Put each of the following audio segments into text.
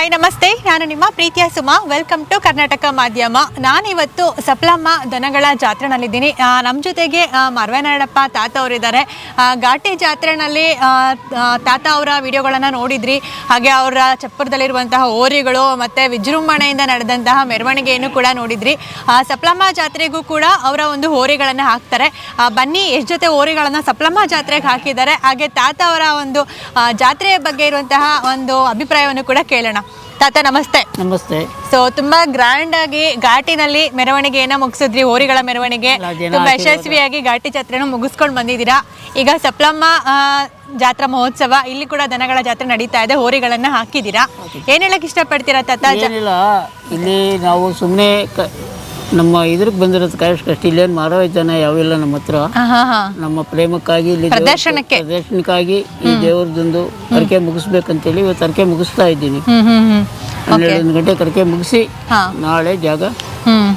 Hi ನಮಸ್ತೆ. ನಾನು ನಿಮ್ಮ ಪ್ರೀತಿಯ ಸುಮಾ. ವೆಲ್ಕಮ್ ಟು ಕರ್ನಾಟಕ ಮಾಧ್ಯಮ ನಾನಿವತ್ತು ಸಪ್ಲಮ್ಮ ದನಗಳ ಜಾತ್ರೆನಲ್ಲಿದ್ದೀನಿ. ನಮ್ಮ ಜೊತೆಗೆ ಮರವೇನಾಡಪ್ಪ ತಾತ ಅವರಿದ್ದಾರೆ. ಘಾಟಿ ಜಾತ್ರೆನಲ್ಲಿ ತಾತ ಅವರ ವಿಡಿಯೋಗಳನ್ನು ನೋಡಿದ್ರಿ. ಹಾಗೆ ಅವರ ಚಪ್ಪರದಲ್ಲಿರುವಂತಹ ಓರಿಗಳು ಮತ್ತು ವಿಜೃಂಭಣೆಯಿಂದ ನಡೆದಂತಹ ಮೆರವಣಿಗೆಯನ್ನು ಕೂಡ ನೋಡಿದ್ರಿ. ಸಪ್ಲಮ್ಮ ಜಾತ್ರೆಗೂ ಕೂಡ ಅವರ ಒಂದು ಹೋರಿಗಳನ್ನು ಹಾಕ್ತಾರೆ. ಬನ್ನಿ, ಎಷ್ಟು ಜೊತೆ ಓರಿಗಳನ್ನು ಸಪ್ಲಮ್ಮ ಜಾತ್ರೆಗೆ ಹಾಕಿದ್ದಾರೆ. ಹಾಗೆ ತಾತ ಅವರ ಒಂದು ಜಾತ್ರೆಯ ಬಗ್ಗೆ ಇರುವಂತಹ ಒಂದು ಅಭಿಪ್ರಾಯವನ್ನು ಕೂಡ ಕೇಳೋಣ. ತಾತ ನಮಸ್ತೆ. ನಮಸ್ತೆ. ಸೊ ತುಂಬಾ ಗ್ರ್ಯಾಂಡ್ ಆಗಿ ಘಾಟಿನಲ್ಲಿ ಮೆರವಣಿಗೆಯನ್ನ ಮುಗಿಸಿದ್ರಿ ಹೋರಿಗಳ ಮೆರವಣಿಗೆ. ತುಂಬಾ. ಯಶಸ್ವಿಯಾಗಿ ಘಾಟಿ ಜಾತ್ರೆನ ಮುಗಿಸ್ಕೊಂಡು ಬಂದಿದ್ದೀರಾ. ಈಗ ಸಪ್ಲಮ್ಮ ಆ, ಜಾತ್ರಾ ಮಹೋತ್ಸವ ಇಲ್ಲಿ ಕೂಡ ದನಗಳ ಜಾತ್ರೆ ನಡೀತಾ ಇದೆ ಹೋರಿಗಳನ್ನ ಹಾಕಿದ್ದೀರಾ. ಏನ್ ಹೇಳಕ್ ಇಷ್ಟಪಡ್ತೀರಾ ತಾತ? ಜ- ಏನಿಲ್ಲ ಇಲ್ಲಿ ನಾವು ಸುಮ್ಮನೆ ನಮ್ಮ ಇದ್ರಿಗೆ ಬಂದಿರೋದು ಕಷ್ಟ ಇಲ್ಲೇನು ಮಾರೋ ಜನ ಯಾವಿಲ್ಲ ನಮ್ಮ ಹತ್ರ. ನಮ್ಮ ಪ್ರೇಮಕ್ಕಾಗಿ ಇಲ್ಲಿ ದೇವ್ರ- ಪ್ರದರ್ಶನಕ್ಕೆ. ಪ್ರದರ್ಶನಕ್ಕಾಗಿ ಈ ದೇವ್ರದೊಂದು ಕರ್ಕೆ ಮುಗಿಸ್ಬೇಕಂತೇಳಿ ಇವತ್ತು ಅರಕೆ ಮುಗಿಸ್ತಾ ಇದ್ದೀನಿ. ಹ್ಮ್ ಹ್ಮ್ ಹ್ಮ್. ಹನ್ನೆರಡು ಗಂಟೆ ಕರ್ಕೆ ಮುಗಿಸಿ ಹಾ. ನಾಳೆ ಜಾಗ ಹ್ಮ್.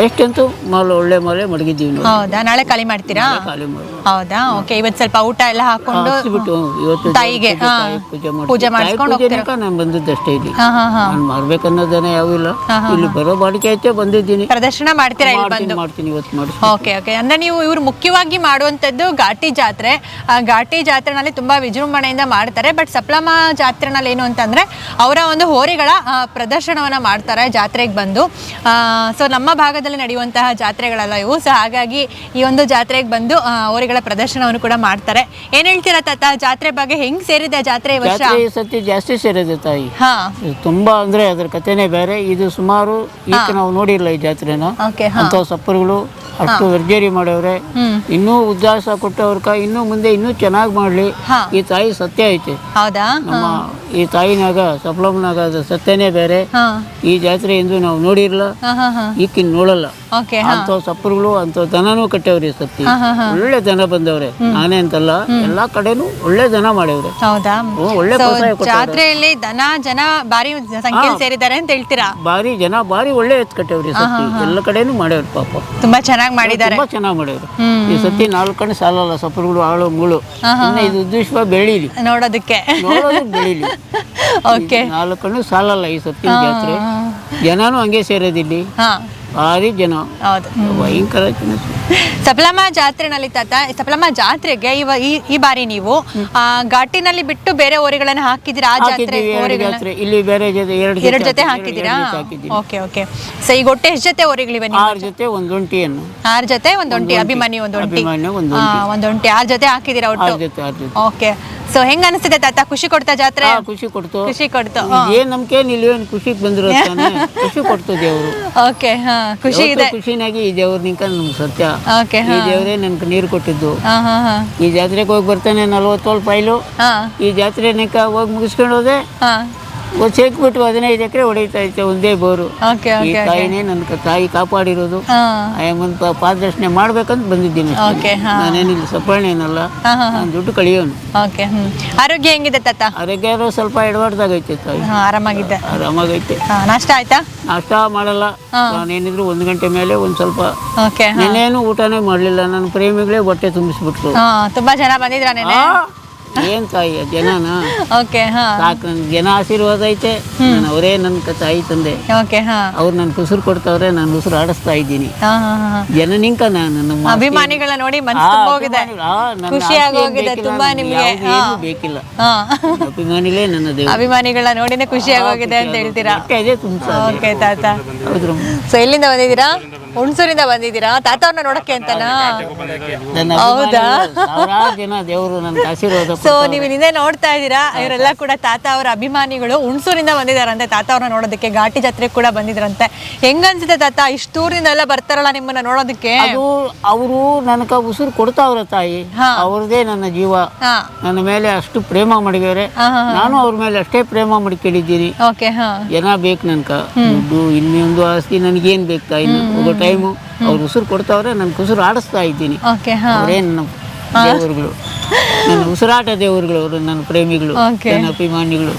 ಎಷ್ಟಂತೂ ಮಾಲೆ ಒಳ್ಳೆ ಮಾಲೆ ಮಡಗಿದ್ದೀವಿ ನಾವು ಹೌದಾ? ನಾಳೆ ಖಾಲಿ ಮಾಡ್ತೀರಾ? ಖಾಲಿ ಮಾಡಿ ಹೌದಾ? ಓಕೆ ಇವತ್ತು ಸ್ವಲ್ಪ ಊಟ ಎಲ್ಲ ಹಾಕೊಂಡು ಹಾಕ್ಸ್ಬಿಟ್ಟು ಇವತ್ತು ತಾಯಿಗೆ, ಪೂಜೆ- ಹಾ. ತಾಯಿ ಪೂಜೆ ಮಾಡಿ ಪೂಜೆ ಮಾಡಿಸ್ಕೊಂಡು ನಾನು ಬಂದಿದ್ದಷ್ಟೇ ಇಲ್ಲಿ. ಹಾ ಹಾ ಹಾ. ನಾನು ಮಾರ್ಬೇಕನ್ನೋದನ್ನ ಯಾವಿಲ್ಲ ಇಲ್ಲಿ. ಬರೋ ಬಾಡಿಕೆ ಐತೆ ಬಂದಿದ್ದೀನಿ. ಪ್ರದರ್ಶನ ಮಾಡ್ತೀರಾ ಇಲ್ಲಿ ಬಂದು? ಮಾಡ್ತೀನಿ ಇವತ್ತು ಓಕೆ ಓಕೆ ಅಂದ್ರೆ ನೀವು ಇವರು ಮುಖ್ಯವಾಗಿ ಮಾಡುವಂಥದ್ದು ಘಾಟಿ ಜಾತ್ರೆ. ಆ ಘಾಟಿ ಜಾತ್ರೆನಲ್ಲಿ ತುಂಬಾ ವಿಜೃಂಭಣೆಯಿಂದ ಮಾಡ್ತಾರೆ. ಬಟ್ ಸಪ್ಲಮ ಜಾತ್ರೆನಲ್ಲಿ ಏನು ಅಂತಂದ್ರೆ ಅವರ ಒಂದು ಹೋರಿಗಳ ಆ, ಪ್ರದರ್ಶನವನ್ನ ಮಾಡ್ತಾರೆ ಜಾತ್ರೆಗೆ ಬಂದು. ಸೊ ನಮ್ಮ ಭಾಗದಲ್ಲಿ ನಡೆಯುವಂತಹ ಜಾತ್ರೆಗಳಲ್ಲ ಇವು. ಸೊ ಹಾಗಾಗಿ ಈ ಒಂದು ಜಾತ್ರೆಗೆ ಬಂದು ಅವರಿಗಳ ಪ್ರದರ್ಶನವನ್ನು ಕೂಡ ಮಾಡ್ತಾರೆ. ಏನ್ ಹೇಳ್ತೀರಾ ತಾತ? ಜಾತ್ರೆ ಬಗ್ಗೆ ಹೆಂಗ್ ಸೇರಿದೆ ಜಾತ್ರೆ ಈ ವರ್ಷ? ಜಾತ್ರೆ ಈ ಸತಿ ಜಾಸ್ತಿ ಸೇರಿದೆ ತಾಯಿ. ಹಾ. ಇದು ತುಂಬಾ ಅಂದ್ರೆ ಅದ್ರ ಕಥೆನೇ ಬೇರೆ. ಇದು ಸುಮಾರು ಈಗ ನಾವು ನೋಡಿರಲ್ಲ ಈ ಜಾತ್ರೆನ. ಓಕೆ ಹಾ. ಅಂತ ಸಪ್ಪರುಗಳು ಅಷ್ಟು ಭರ್ಜರಿ ಮಾಡವ್ರೆ. ಇನ್ನೂ ಉದ್ದಾಸ ಕೊಟ್ಟವ್ರಕ ಇನ್ನೂ ಮುಂದೆ ಇನ್ನೂ ಚೆನ್ನಾಗಿ ಮಾಡ್ಲಿ. ಹಾ. ಈ ತಾಯಿ ಸತ್ಯ ಐತೆ. ಹೌದಾ? ನಮ್ಮ ಈ ತಾಯಿನಾಗ ಸಪ್ಲಮ್ನಾಗ ಅದು ಸತ್ಯನೇ ಬೇರೆ. ಹಾ. ಈ ಜಾತ್ರೆ ಎಂದು ನಾವು ನೋಡಿರಲ್ಲ ಹಾ ಹಾ ಹಾ. ಈಕಿನ್ ನೋಡಲ್ಲ ಹಾ. ಅಂತ ಸಪ್ಪರುಗಳು ಅಂತ ದನನೂ ಕಟ್ಟವ್ರಿ ಸತ್ತಿ ಒಳ್ಳೆ ಜನ ಬಂದವ್ರೆ. ನಾನೇ ಅಂತಲ್ಲ ಎಲ್ಲಾ ಕಡೆನು ಒಳ್ಳೆ ಜನ ಮಾಡವ್ರೆ. ಒಳ್ಳೆ. ಜಾತ್ರೆಯಲ್ಲಿ ದನ ಜನ ಬಾರಿ ಸಂಖ್ಯೆಯಲ್ಲಿ ಸೇರಿದ್ದಾರೆ ಅಂತ ಹೇಳ್ತೀರಾ? ಬಾರಿ ಜನ ಬಾರಿ ಒಳ್ಳೆ ಎತ್ ಕಟ್ಟವ್ರಿ ಸತ್ತಿ ಎಲ್ಲ ಕಡೆನು ಮಾಡ್ಯವ್ರಿ ಪಾಪ. ತುಂಬಾ ಚೆನ್ನಾಗಿ ಮಾಡಿದ್ದಾರೆ. ತುಂಬಾ ಚೆನ್ನಾಗಿ ಮಾಡಿದ್ರು ಈ ಸತ್ತಿ ನಾಲ್ಕು ಕಣ್ಣು ಸಾಲಲ್ಲ ಸಪ್ಪರುಗಳು ಆಳು ಮುಳು. ಇದು ಉದ್ದೇಶ ಬೆಳೀಲಿ. ನೋಡೋದಕ್ಕೆ. ಬೆಳೀಲಿ. ಓಕೆ ನಾಲ್ಕು ಕಣ್ಣು ಸಾಲಲ್ಲ ಈ ಸತ್ತಿ ಜಾತ್ರೆ. ಜನನೂ ಹಂಗೆ ಸೇರೋದಿಲ್ಲಿ. ಭಾರಿ ಜನ ಹೌದು ಭಯಂಕರ ಜನ ಸಪ್ಲಮ್ಮ ಜಾತ್ರೆ ತಾತ ಸಪ್ಲಮ್ಮ ಜಾತ್ರೆಗೆ ಇವ ಈ ಈ ಬಾರಿ ನೀವು ಘಾಟಿನಲ್ಲಿ ಬಿಟ್ಟು ಬೇರೆ ಓರಿಗಳನ್ನ ಹಾಕಿದಿರಾ ಆ ಜಾತ್ರೆ ಓರಿಗಳನ್ನ ಇಲ್ಲಿ ಬೇರೆ ಜೊತೆ ಎರಡು ಎರಡು ಜೊತೆ ಹಾಕಿದಿರಾ ಓಕೆ ಓಕೆ. ಸೊ ಈಗ ಒಟ್ಟು ಎಷ್ಟು ಜೊತೆ ಓರಿಗಳಿವೆ ನೀವು ಆರು ಜೊತೆ ಒಂದು ಒಂಟಿಯನ್ನು ಆರು ಜೊತೆ ಒಂದು ಒಂಟಿ ಅಭಿಮಾನಿ ಒಂದೊಂಟಿ ಒಂಟಿ. ಒಂದು ಒಂಟಿ. ಆರು ಜೊತೆ ಹಾಕಿದಿರಾ ಒಟ್ಟು? ಓಕೆ. ಸೊ ಹೆಂಗ್ ಅನಿಸ್ತದೆ ತಾತ? ಖುಷಿ ಕೊಡ್ತಾ ಜಾತ್ರೆ? ಖುಷಿ ಕೊಡ್ತು. ಖುಷಿ ಕೊಡ್ತು. ಏನ್ ನಮ್ಗೆ ಇಲ್ಲಿ ಏನು ಖುಷಿಗೆ ಬಂದಿರೋ ಖುಷಿ ಕೊಡ್ತು ದೇವರು. ಓಕೆ ಹಾ ಖುಷಿ ಇದೆ. ಖುಷಿನಾಗಿ ಈ ದೇವ್ರ ನಿಂಕ ನಮ್ಗೆ ಸತ್ಯ. ಓಕೆ ಈ ದೇವರೇ ನನ್ಗೆ ನೀರು ಕೊಟ್ಟಿದ್ದು. ಹಾ ಹಾ ಹಾ. ಈ ಜಾತ್ರೆಗೆ ಹೋಗಿ ಬರ್ತಾನೆ ನಲ್ವತ್ತೇಳು ಪೈಲು. ಹಾ. ಈ ಜಾತ್ರೆ ಹೋಗಿ ಮುಗಿಸ್ಕೊಂಡೋದೆ ಹಾ. ಒಂದು ಬಿಟ್ಟು ಹದಿನೈದು ಎಕರೆ ಹೊಡಿತಾ ಇತ್ತು ಒಂದೇ ಬೋರು. ಓಕೆ ಈ ಓಕೆ ತಾಯಿನೇ ನನ್ನ ತಾಯಿ ಕಾಪಾಡಿರೋದು. ಹಾ. ಆಯಮ್ಮನ ಪಾದರ್ಶನೆ ಮಾಡ್ಬೇಕಂತ ಬಂದಿದ್ದೀನಿ ಅಷ್ಟೇ. ಓಕೆ ಹಾ. ನಾನೇನಿಲ್ಲ ಸಪರ್ಣ ಏನಲ್ಲ ಹಾ ಹಾ. ನಾನು ದುಡ್ಡು ಕಳಿಯೋನು. ಓಕೆ ಹ್ಮ್. ಆರೋಗ್ಯ ಹೆಂಗಿದೆ ತಾತ? ಆರೋಗ್ಯ ಸ್ವಲ್ಪ ಎಡವಾಡ್ದಾಗೈತೆ ತಾಯಿ. ಹಾ ಆರಾಮಾಗಿದ್ದೆ ಆರಾಮಾಗೈತೆ. ಹಾ ನಾಷ್ಟ ಆಯ್ತಾ? ನಾಷ್ಟ ಮಾಡಲ್ಲ. ನಾನೇನಿದ್ರು ಒಂದು ಗಂಟೆ ಮೇಲೆ ಒಂದ್ ಸ್ವಲ್ಪ ಓಕೆ ನೆನೇನು ಊಟನೇ ಮಾಡಲಿಲ್ಲ. ನನ್ನ ಪ್ರೇಮಿಗಳೇ ಹೊಟ್ಟೆ ತುಂಬಿಸ್ಬಿಟ್ರು. ಹಾ ತುಂಬಾ ಜನ ಬಂದಿದ್ರೆ ನೆನೆ? ಏನ್ ತಾಯಿ ಜನನ? ಓಕೆ ಹಾ. ಸಾಕು ನನ್ ಜನ ಆಶೀರ್ವಾದ ಐತೆ. ನಾನು ಅವರೇ ನನ್ನ ತಾಯಿ ತಂದೆ. ಓಕೆ ಹಾ. ಅವ್ರು ನನ್ ಉಸಿರು ಕೊಡ್ತಾವ್ರೆ ನಾನು ಉಸಿರು ಆಡಿಸ್ತಾ ಇದ್ದೀನಿ. ಹಾ ಹಾ ಹಾ ಜನ ನಿಂಕ ನಾನು ನಮ್ಮ ಅಭಿಮಾನಿಗಳ ನೋಡಿ ತುಂಬ ಹೋಗಿದೆ. ಆ, ನನ್ನ ಖುಷಿ ಆಸ್ತಿ ಏನ್ ಆಗೋಗಿದೆ ಬೇಕಿಲ್ಲ, ತುಂಬಾ ನನ್ಗೆ ನಿಮ್ಗೆ. ಯಾವ್ದು ಹಾ. ಏನೂ ಬೇಕಿಲ್ಲ. ಹಾ. ಅಭಿಮಾನಿಗಳೇ ನನ್ನ ಅಭಿಮಾನಿಗಳ ನೋಡಿನೇ ಖುಷಿ ಆಗೋಗಿದೆ ಅಂತ ಹೇಳ್ತೀರಾ? ಹೊಟ್ಟೆ ಇದೆ. ಓಕೆ ತಾತ. ಹೌದ್ರ. ಸೊ ಎಲ್ಲಿಂದ ಬಂದಿದ್ದೀರಾ? ಹುಣಸೂರಿಂದ ಬಂದಿದ್ದೀರಾ? ತಾತ ಅವ್ರನ್ನ ನೋಡಕ್ಕೆ ಅಂತನಾ? ನನ್ನ ಹೌದಾ? ಅಭಿಮಾನಿಗಳು, ಸಾವಿರಾರು ಜನ ದೇವರು ಆಶೀರ್ವಾದ ಸೊ ನೀವು ನಿನ್ನೆ ನೋಡ್ತಾ ಇದ್ದೀರಾ? ಇವರೆಲ್ಲ ಕೂಡ ತಾತ ಅವರ ಅಭಿಮಾನಿಗಳು ಹುಣಸೂರಿಂದ ಬಂದಿದಾರಂತೆ ತಾತ ಅವ್ರನ್ನ ನೋಡೋದಕ್ಕೆ ಘಾಟಿ ಜಾತ್ರೆ ಕೂಡ ಬಂದಿದ್ರಂತೆ. ಹೆಂಗನ್ಸುತ್ತೆ ತಾತ? ಇಷ್ಟು ದೂರದಿಂದ ಎಲ್ಲ ಬರ್ತಾರಲ್ಲ ನಿಮ್ಮನ್ನ ನೋಡೋದಕ್ಕೆ? ಅದು ಅವರು ನನಕ ಉಸಿರು ಕೊಡ್ತಾವ್ರ ತಾಯಿ. ಹಾ. ಅವ್ರದೇ ನನ್ನ ಜೀವ. ಹಾ. ನನ್ನ ಮೇಲೆ ಅಷ್ಟು ಪ್ರೇಮ ಹಾ, ಹಾ, ನಾನು ಅವ್ರ ಮೇಲೆ ಅಷ್ಟೇ ಪ್ರೇಮ ಮಾಡ್ಕೊಂಡಿದ್ದೀನಿ ಓಕೆ ಹಾ. ಜನ ಬೇಕು ನನ್ಕ ದುಡ್ಡು ಇನ್ನೊಂದು ಆಸ್ತಿ ನನಗೇನು ಬೇಕು ತಾಯಿ? ಟೈಮು. ಅವ್ರು ಉಸಿರು ಕೊಡ್ತಾವ್ರೆ ನಾನು ಉಸಿರು ಆಡಿಸ್ತಾ ಇದ್ದೀನಿ. ಓಕೆ ಹಾ. ಅವರೇ ದೇವರುಗಳು. ನನ್ನ ಉಸಿರಾಟ ದೇವರುಗಳು ಅವರು ನನ್ನ ಪ್ರೇಮಿಗಳು ನನ್ನ ಅಭಿಮಾನಿಗಳು.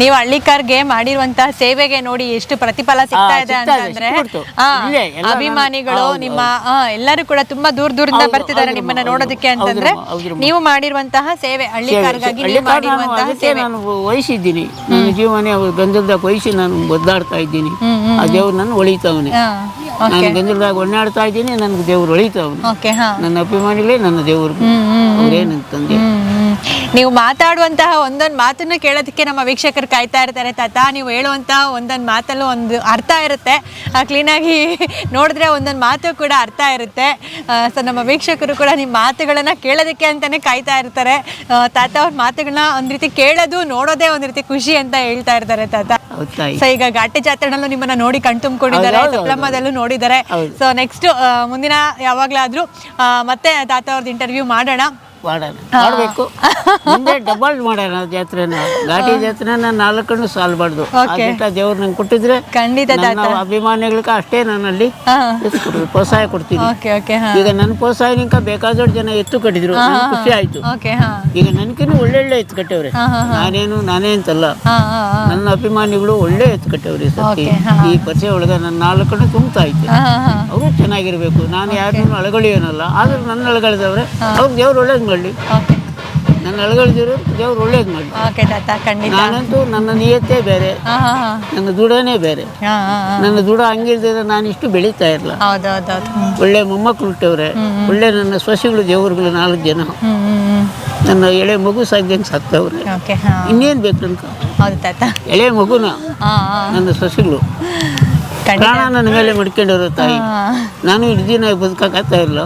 ನೀವು ಹಳ್ಳಿಕಾರ್ಗೆ ಮಾಡಿರುವಂತಹ ಸೇವೆಗೆ ನೋಡಿ ಎಷ್ಟು ಪ್ರತಿಫಲ ಸಿಗ್ತಾ ಇದೆ ಅಂತಂದ್ರೆ ಅಭಿಮಾನಿಗಳು ನಿಮ್ಮ ಎಲ್ಲರೂ ಕೂಡ ತುಂಬಾ ದೂರ ದೂರದಿಂದ ಬರ್ತಿದ್ದಾರೆ ನಿಮ್ಮನ್ನ ನೋಡೋದಕ್ಕೆ ಅಂತಂದ್ರೆ. ನೀವು ಮಾಡಿರುವಂತಹ ಸೇವೆ ಹಳ್ಳಿಕಾರ್ಗಾಗಿ ಮಾಡಿರುವಂತಹ ಸೇವೆ. ನಾನು ವಹಿಸಿದ್ದೀನಿ. ನನ್ನ ಜೀವನ ಅವ್ರ ಗಂಧಲ್ದಾಗ ವಹಿಸಿ ನಾನು ಒದ್ದಾಡ್ತಾ ಇದ್ದೀನಿ. ಆ ದೇವ್ರು ನಾನು ಒಳಿತಾವನೆ. ನಾನು ಗಂಧಲ್ದಾಗ ಒಣ್ಣಾಡ್ತಾ ಇದ್ದೀನಿ ನನಗೆ ದೇವ್ರು ಒಳಿತಾವ್ ನನ್ನ ಅಭಿಮಾನಿಗಳೇ ನನ್ನ ದೇವ್ರು. ಅವರೇ ನೀವು ಮಾತಾಡುವಂತಹ ಒಂದೊಂದು ಮಾತನ್ನು ಕೇಳೋದಕ್ಕೆ ನಮ್ಮ ವೀಕ್ಷಕರು ಕಾಯ್ತಾ ಇರ್ತಾರೆ. ತಾತ ನೀವು ಹೇಳುವಂತಹ ಒಂದೊಂದು ಮಾತಲ್ಲೂ ಒಂದು ಅರ್ಥ ಇರುತ್ತೆ. ಕ್ಲೀನಾಗಿ ನೋಡಿದ್ರೆ ಒಂದೊಂದು ಮಾತು ಕೂಡ ಅರ್ಥ ಇರುತ್ತೆ. ಸೊ ನಮ್ಮ ವೀಕ್ಷಕರು ಕೂಡ ನಿಮ್ಮ ಮಾತುಗಳನ್ನು ಕೇಳೋದಕ್ಕೆ ಅಂತಾನೆ ಕಾಯ್ತಾ ಇರ್ತಾರೆ. ತಾತ ಅವ್ರ ಮಾತುಗಳನ್ನ ಒಂದು ರೀತಿ ಕೇಳೋದು ನೋಡೋದೇ ಒಂದು ರೀತಿ ಖುಷಿ ಅಂತ ಹೇಳ್ತಾ ಇರ್ತಾರೆ ತಾತ. ಸೊ ಈಗ ಘಾಟಿ ಜಾತ್ರೆನಲ್ಲೂ ನಿಮ್ಮನ್ನ ನೋಡಿ ಕಣ್ತುಂಬಿಕೊಂಡಿದ್ದಾರೆ ಸಪ್ಲಮ್ಮದಲ್ಲೂ ನೋಡಿದ್ದಾರೆ. ಸೊ ನೆಕ್ಸ್ಟ್ ಮುಂದಿನ ಯಾವಾಗಲಾದರೂ ಮತ್ತೆ ತಾತ ಅವ್ರದ್ದು ಇಂಟರ್ವ್ಯೂ ಮಾಡೋಣ. ಮಾಡೋಣ ಮಾಡಬೇಕು. ಮುಂದೆ ಡಬಲ್ ಮಾಡೋಣ ಜಾತ್ರೆನ. ಘಾಟಿ ಜಾತ್ರೆನ ನಾಲ್ಕಣ್ಣು ಸಾಲ್ಬಾರ್ದು. ಅದಕ್ಕೆ ದೇವ್ರು ನಂಗೆ ಕೊಟ್ಟಿದ್ರೆ ಖಂಡಿತ ನನ್ನ ಅಭಿಮಾನಿಗಳಿಗೆ ಅಷ್ಟೇ ನಾನಲ್ಲಿ ಪ್ರೋತ್ಸಾಹ ಕೊಡ್ತೀನಿ. ಈಗ ನನ್ನ ಪ್ರೋತ್ಸಾಹನಿಂಕ ಬೇಕಾದಷ್ಟು ಜನ ಎತ್ತು ಕಟ್ಟಿದ್ರು. ಖುಷಿ ಆಯ್ತು. ಈಗ ನನ್ಕಿನ ಒಳ್ಳೊಳ್ಳೆ ಎತ್ತು ಕಟ್ಟವ್ರೆ. ನಾನೇನು ನಾನೇ ಅಂತಲ್ಲ. ನನ್ನ ಅಭಿಮಾನಿಗಳು ಒಳ್ಳೆ ಎತ್ತು ಕಟ್ಟವ್ರೆ ಸತ್ಯ ಈ ಪರಿಚಯ ಒಳಗೆ ನನ್ನ ನಾಲ್ಕಣ್ಣು ತುಂಬ್ತಾ ಐತೆ ಚೆನ್ನಾಗಿರ್ಬೇಕು. ನಾನು ಯಾರನ್ನೂ ಅಳಗಳಿಯೋನಲ್ಲ. ಆದರೆ ನನ್ನ ಅಳಗಳಿದವ್ರೆ. ಅವ್ರು ದೇವ್ರು ಒಳ್ಳೇದು ಮಾಡಲಿ. ನನ್ನ ಅಳಗಳಿದ್ರು ದೇವ್ರು ಒಳ್ಳೇದು ಮಾಡಲಿ. ಓಕೆ ತಾತ ಖಂಡಿತ. ನಾನಂತೂ ನನ್ನ ನಿಯತ್ತೆ ಬೇರೆ. ನನ್ನ ದುಡನೇ ಬೇರೆ. ನನ್ನ ದುಡ ಹಂಗಿಲ್ದಿದ್ರೆ ನಾನು ಇಷ್ಟು ಬೆಳೀತಾ ಇರಲ್ಲ ಒಳ್ಳೆ ಮೊಮ್ಮಕ್ಕಳು ಹುಟ್ಟವ್ರೆ. ಒಳ್ಳೆ ನನ್ನ ಸೊಸೆಗಳು ದೇವ್ರುಗಳು ನಾಲ್ಕು ಜನ. ನನ್ನ ಎಳೆ ಮಗು ಸಾಗ್ದಂಗೆ ಸತ್ತವ್ರೆ ಇನ್ನೇನು ಬೇಕು ನನ್ಕ ಎಳೆ ಮಗುನ ನನ್ನ ಸೊಸೆಗಳು. ಪ್ರಾಣ ನನ್ನ ಮೇಲೆ ಮಡ್ಕೊಂಡಿರೋ ತಾಯಿ. ನಾನು ಇಡೀ ದಿನ ಬದುಕಾಗತ್ತಾ ಇಲ್ಲ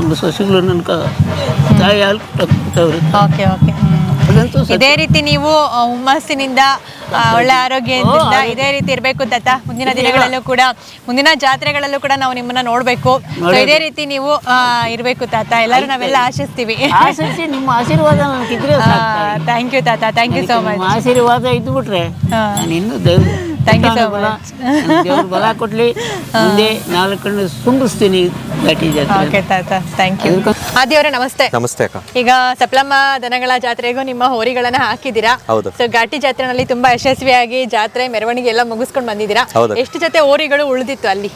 ನಮ್ಮ ಸೊಸೆಗಳು ನನ್ನ ತಾಯಿ ಹಾಲು ಕೊಟ್ಟವ್ರೆ ಓಕೆ ಓಕೆ. ಇದೇ ರೀತಿ ನೀವು ಹುಮ್ಮಸ್ಸಿನಿಂದ ಒಳ್ಳೆ ಆರೋಗ್ಯದಿಂದ ಇದೇ ರೀತಿ ಇರಬೇಕು ತಾತ. ಮುಂದಿನ ದಿನಗಳಲ್ಲೂ ಕೂಡ ಮುಂದಿನ ಜಾತ್ರೆಗಳಲ್ಲೂ ಕೂಡ ನಾವು ನಿಮ್ಮನ್ನ ನೋಡ್ಬೇಕು. ಇದೇ ರೀತಿ ನೀವು ಇರಬೇಕು ತಾತ. ಎಲ್ಲರೂ ನಾವೆಲ್ಲ ಆಶಿಸ್ತೀವಿ. ನಿಮ್ಮ ಆಶೀರ್ವಾದ ಥ್ಯಾಂಕ್ ಯು ತಾತ. ಥ್ಯಾಂಕ್ ಯು ಸೋ ಮಚ್ ಆಶೀರ್ವಾದ ಇದ್ದು ಬಿಟ್ರೆ ನಾನು ಇನ್ನೂ ದೇವ್ರು Thank ಯು ಸೋ ಮಚ್ ದೇವ್ರು ಬಲ ಕೊಡ್ಲಿ. ಮುಂದೆ ನಾಲ್ಕು ಕಣ್ಣು ಘಾಟಿ ಜಾತ್ರೆ ಓಕೆ ತಾತ. ಥ್ಯಾಂಕ್ ಯು ಆದಿಯವರೇ ನಮಸ್ತೆ. ನಮಸ್ತೆ ಅಕ್ಕ. ಈಗ ಸಪ್ಲಮ್ಮ ದನಗಳ ಜಾತ್ರೆಗೂ ನಿಮ್ಮ ಹೋರಿಗಳನ್ನ ಹಾಕಿದ್ದೀರಾ? ಹೌದು. ಸೊ ಘಾಟಿ ಜಾತ್ರೆನಲ್ಲಿ ತುಂಬಾ ಯಶಸ್ವಿಯಾಗಿ ಜಾತ್ರೆ ಮೆರವಣಿಗೆ ಎಲ್ಲ ಮುಗಿಸ್ಕೊಂಡು ಬಂದಿದ್ದೀರಾ. ಎಷ್ಟು ಜೊತೆ ಹೋರಿಗಳು ಉಳಿದಿತ್ತು ಅಲ್ಲಿ?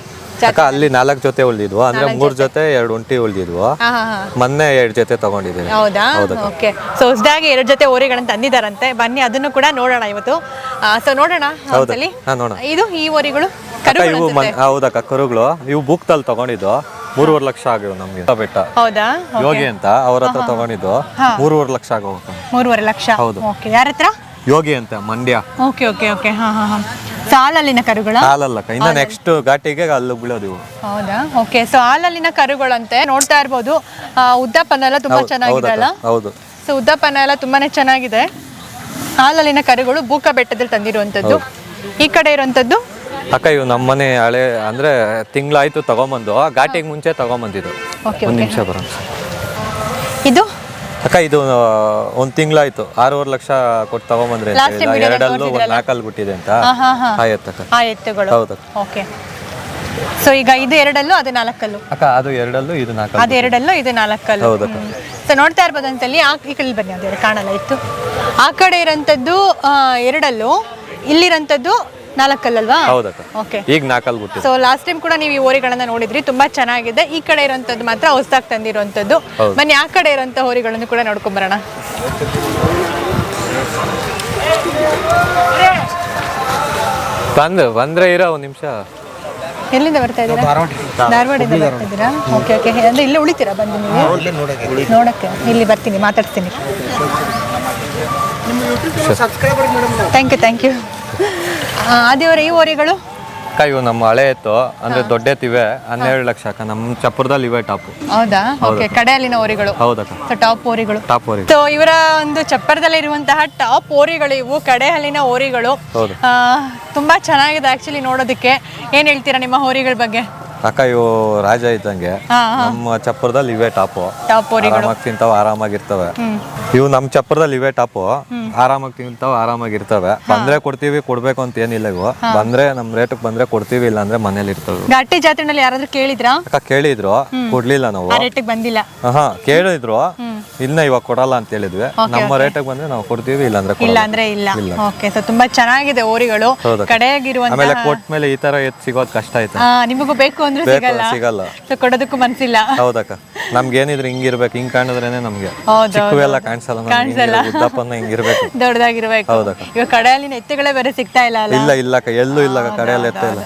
ಅಕ್ಕ ಅಲ್ಲಿ ನಾಲ್ಕು ಜೊತೆ ಉಳ್ದಿದ್ವು? ಅಂದ್ರೆ ಮೂರ್ ಜೊತೆ. ಎರಡು ಒಂಟಿ ಉಳ್ದಿದ್ವು? ಮೊನ್ನೆ ಎರಡು ಜೊತೆ ತಗೊಂಡಿದ್ದೀನಿ. ಹೌದಾ? ಓಕೆ. ಸೊ ಹೊಸದಾಗಿ ಎರಡು ಜೊತೆ ಓರಿಗಳನ್ನ ತಂದಿದ್ದಾರಂತೆ. ಬನ್ನಿ ಅದನ್ನು ಕೂಡ ನೋಡೋಣ ಇವತ್ತು. ಸೊ ನೋಡೋಣ ಇದು ಈ ಓರಿಗಳು. ಇವು ಹೌದಕ್ಕ ಕರುಗಳು. ಇವು ಬುಕ್ತಲ್ಲಿ ತಗೊಂಡಿದ್ದು. ಮೂರುವರೆ ಲಕ್ಷ ಆಗಿವು ನಮ್ಗೆ. ಬೆಟ್ಟ ಹೌದಾ? ಯೋಗಿ ಅಂತ ಅವ್ರ ಹತ್ರ ತಗೊಂಡಿದ್ದು. ಮೂರುವರೆ ಲಕ್ಷ ಆಗೋ ಮೂರುವರೆ ಲಕ್ಷ. ಹೌದು. ಓಕೆ. ಯಾರ ಹತ್ರ? ಯೋಗಿ ಅಂತ ಮಂಡ್ಯ. Okay okay okay. ಹಾ ಹಾ ಹಾ. ಸಾಲಲ್ಲಿನ ಕರುಗಳ? ಹಾಲಲ್ಲಕ್ಕ ಇನ್ನ ನೆಕ್ಸ್ಟ್ ಘಾಟಿಗೆ ಅಲ್ಲಿ ಬೀಳೋದು ಇವು. ಹೌದಾ? ಓಕೆ ಸೊ ಹಾಲಲ್ಲಿನ ಕರುಗಳಂತೆ ನೋಡ್ತಾ ಇರ್ಬೋದು. ಆ, ಉದ್ದಪ್ಪನ ಎಲ್ಲ ತುಂಬಾ ಚೆನ್ನಾಗಿದೆ ಅಲ್ಲ? ಹೌದು. ಸೊ ಉದ್ದಪ್ಪನ ಎಲ್ಲ ತುಂಬಾನೇ ಚೆನ್ನಾಗಿದೆ. ಹಾಲಲ್ಲಿನ ಕರುಗಳು ಬೂಕ ಬೆಟ್ಟದಲ್ಲಿ ತಂದಿರುವಂತದ್ದು ಈ ಕಡೆ ಇರುವಂತದ್ದು ಅಕ್ಕ ಇವು ನಮ್ಮನೆ ಹಳೆ ಅಂದ್ರೆ ತಿಂಗಳಾಯ್ತು ತಗೊಂಬಂದು. ಘಾಟಿಗೆ ಮುಂಚೆ ತಗೊಂಬಂದಿದ್ದು. ಓಕೆ ಒಂದ್ ನಿಮಿಷ ಬರೋಣ. ಇದು? ಅಕ್ಕ ಇದು ಒಂದ್ ತಿಂಗಳಾಯ್ತು. ಆರೂವರೆ ಲಕ್ಷ ಕೊಟ್ಟು ತಗೊಂಬಂದ್ರೆ ಅಂತ Last time ಹೇಳಿದ. video ದಲ್ಲಿ ಎರಡಲ್ಲೂ ಒಂದ್ ನಾಲ್ಕಲ್ಲಿ ಬಿಟ್ಟಿದೆ ಅಂತ. ಹಾ ಹಾ ಹಾ. ಆಯ್ತಕ್ಕ ಆ ಎತ್ತುಗಳು. ಹೌದು ಓಕೆ ಸೊ ಈಗ ಇದು ಎರಡಲ್ಲೂ ಅದು ನಾಲ್ಕಲ್ಲು? ಅಕ್ಕ ಅದು ಎರಡಲ್ಲೂ ಇದು ನಾಲ್ಕು ಅದು ಎರಡಲ್ಲೂ ಇದು ನಾಲ್ಕಲ್ಲು? ಹೌದು ಸೊ ನೋಡ್ತಾ ಇರ್ಬೋದು ಅಂತಲ್ಲಿ ಆ ಈ ಕಡೆ ಬನ್ನಿ ಅದೇ ಕಾಣಲ್ಲ ಇತ್ತು. ಆ ಕಡೆ ಇರೋಂಥದ್ದು ಆ, ಎರಡಲ್ಲೂ. ಇಲ್ಲಿರೋಂಥದ್ದು ನಾಲ್ಕಲ್ಲಲ್ವಾ? ಹೌದಕ್ಕ ಓಕೆ ಈಗ ನಾಲ್ಕಲ್ಲಿ ಬಿಟ್ಟು ಸೊ ಲಾಸ್ಟ್ ಟೈಮ್ ಕೂಡ ನೀವು ಈ ಹೋರಿಗಳನ್ನ ನೋಡಿದ್ರಿ ತುಂಬಾ ಚೆನ್ನಾಗಿದೆ. ಈ ಕಡೆ ಇರುವಂತದ್ದು ಮಾತ್ರ ಹೊಸದಾಗಿ ತಂದಿರುವಂತದ್ದು. ಬನ್ನಿ ಆ ಕಡೆ ಇರುವಂತ ಹೋರಿಗಳನ್ನು ಕೂಡ ನೋಡ್ಕೊಂಡ್ ಬರೋಣ ಬಂದ್ರೆ ಬಂದ್ರೆ ಇರೋ ಒಂದ್ ನಿಮಿಷ. ಎಲ್ಲಿಂದ ಬರ್ತಾ ಇದ್ದೀರಾ? ಧಾರವಾಡದಿಂದ ಬರ್ತಾ ಇದ್ದೀರಾ? ಓಕೆ ಓಕೆ ಅಂದ್ರೆ ಇಲ್ಲೇ ಉಳಿತೀರಾ ಬಂದು ನೀವು? ನೋಡಕ್ಕೆ. ಇಲ್ಲಿ ಬರ್ತೀನಿ ಮಾತಾಡ್ತೀನಿ. ಥ್ಯಾಂಕ್ ಯು ಥ್ಯಾಂಕ್ ಯು ಆದಿಯವರ ಈ ಹೋರಿಗಳು? ಅಕ್ಕ ಇವು ನಮ್ಮ ಹಳೆ ಎತ್ತು. ಅಂದ್ರೆ ದೊಡ್ಡ ಎತ್ತಿವೆ ಹನ್ನೆರಡು ಲಕ್ಷ ಅಕ್ಕ. ನಮ್ಮ ಚಪ್ಪರದಲ್ಲಿ ಇವೆ ಟಾಪ್. ಹೌದಾ? ಓಕೆ ಕಡೆಯಲ್ಲಿನ ಓರಿಗಳು ಹೌದಕ್ಕ ಸೊ ಟಾಪ್ ಓರಿಗಳು ಟಾಪ್ ಓರಿ ಸೊ ಇವರ ಒಂದು ಚಪ್ಪರದಲ್ಲಿರುವಂತಹ ಟಾಪ್ ಓರಿಗಳು ಇವು ಕಡೆ ಅಲ್ಲಿನ ಓರಿಗಳು ಹೌದು. ಆ, ತುಂಬಾ ಚೆನ್ನಾಗಿದೆ ಆಕ್ಚುಲಿ ನೋಡೋದಕ್ಕೆ. ಏನ್ ಹೇಳ್ತೀರಾ ನಿಮ್ಮ ಓರಿಗಳ ಬಗ್ಗೆ? ಅಕ್ಕ ಇವು ರಾಜ ಇದ್ದಂಗೆ ನಮ್ಮ ಚಪ್ಪರದಲ್ಲಿ ಇವೇ ಟಾಪು. ಆರಾಮಾಗಿ ತಿಂತಾವ ಆರಾಮಾಗಿರ್ತವೆ ಇವು ನಮ್ಮ ಚಪ್ಪರದಲ್ಲಿ ಇವೇ ಟಾಪು. ಆರಾಮಾಗಿ ತಿಂತಾವ ಆರಾಮಾಗಿರ್ತವೆ ಬಂದ್ರೆ ಕೊಡ್ತೀವಿ ಕೊಡ್ಬೇಕು ಅಂತ ಏನಿಲ್ಲ ಇವು. ಬಂದ್ರೆ ನಮ್ ರೇಟ್ ಬಂದ್ರೆ ಕೊಡ್ತೀವಿ ಇಲ್ಲ ಅಂದ್ರೆ ಮನೇಲಿ ಇರ್ತವೆ ಗಟ್ಟಿ ಜಾತ್ರೆನಲ್ಲಿ ಯಾರಾದ್ರೂ ಕೇಳಿದ್ರ? ಅಕ್ಕ ಕೇಳಿದ್ರು. ಕೊಡ್ಲಿಲ್ಲ ನಾವು. ಬಂದಿಲ್ಲ. ಹಾ ಕೇಳಿದ್ರು. ಇನ್ನ ಇವಾಗ ಕೊಡಲ್ಲ ಅಂತ ಹೇಳಿದ್ವಿ. ನಮ್ಮ ರೇಟ್ ಬಂದ್ರೆ ನಾವು ಕೊಡ್ತೀವಿ ಇಲ್ಲಾಂದ್ರೆ ಇಲ್ಲ ಅಂದ್ರೆ ಇಲ್ಲ. ಓಕೆ ಸೊ ತುಂಬಾ ಚೆನ್ನಾಗಿದೆ ಓರಿಗಳು. ಕಡೆಯಾಗಿರುವಂತ ಆಮೇಲೆ ಕೊಟ್ಟ ಮೇಲೆ ಈ ತರ ಎತ್ ಸಿಗೋದು ಕಷ್ಟ ಆಯ್ತು ನಿಮಗೂ ಬೇಕು ಅಂದ್ರೆ ಸಿಗಲ್ಲ. ಸಿಗಲ್ಲ. ಸೊ ಕೊಡೋದಕ್ಕೂ ಮನ್ಸಿಲ್ಲ. ಹೌದಕ್ಕ. ನಮ್ಗೆ ಏನಿದ್ರೆ ಹಿಂಗಿರ್ಬೇಕು ಹಿಂಗ್ ಕಾಣಿದ್ರೇನೆ ನಮ್ಗೆ. ಚಿಕ್ಕವೆಲ್ಲ ಕಾಣಿಸಲ್ಲ ಕಾಣಿಸಲ್ಲ. ಉದ್ದಪ್ಪನ ಹಿಂಗ್ ಇರ್ಬೇಕು. ದೊಡ್ಡದಾಗಿರ್ಬೇಕು. ಹೌದಕ್ಕ. ಇವಾಗ ಕಡೆಯಲ್ಲಿ ಎತ್ತುಗಳೇ ಬೇರೆ ಸಿಗ್ತಾ ಇಲ್ಲ ಇಲ್ಲ ಇಲ್ಲ ಎಲ್ಲೂ ಇಲ್ಲ ಕಡೆಯಲ್ಲಿ ಎತ್ತ ಇಲ್ಲ.